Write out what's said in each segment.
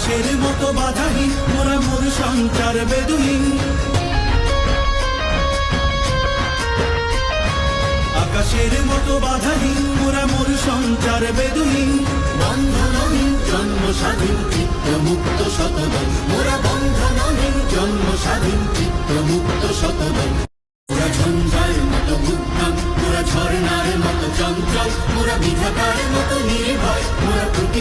আকাশের মতো বাধাহীন, মোরা মোর সঞ্চার বেদুহীন। আকাশের মতো বাধাহীন, মোরা মোর সঞ্চার বেদুহীন। বন্ধনহীন জন্ম স্বাধীন মুক্ত শতদল মোরা বন্ধনহীন জন্ম স্বাধীন মুক্ত শতদল মোরা ঝঞ্ঝার মতো উদ্যম মোরা ঝর্ণার মতো চঞ্চল। মোরা বিধাতার মতো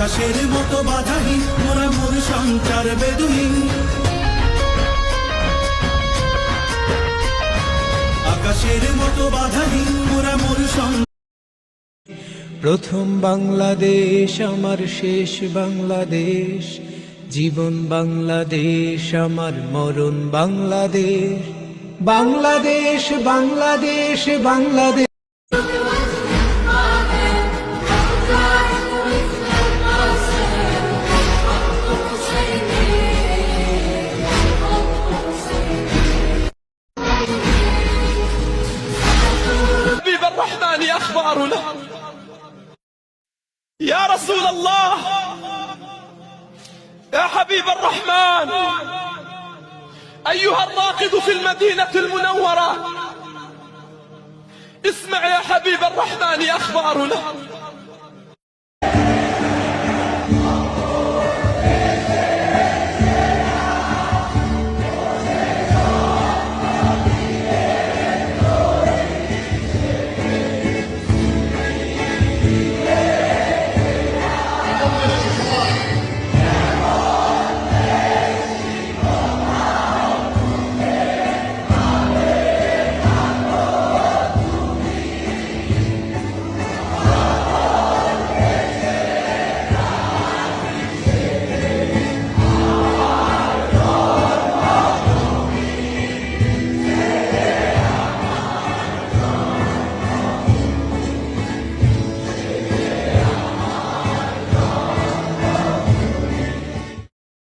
আকাশের মতো বাধাহীন, মোরা মোর সঞ্চার বেদুহীন। আকাশের মতো বাধাহীন, মোরা মোর প্রথম বাংলাদেশ, আমার শেষ বাংলাদেশ। জীবন বাংলাদেশ, আমার মরণ বাংলাদেশ। বাংলাদেশ বাংলাদেশ বাংলাদেশ। الرحمن أخبارنا يا رسول الله يا حبيب الرحمن أيها الراقد في المدينة المنورة اسمع يا حبيب الرحمن أخبارنا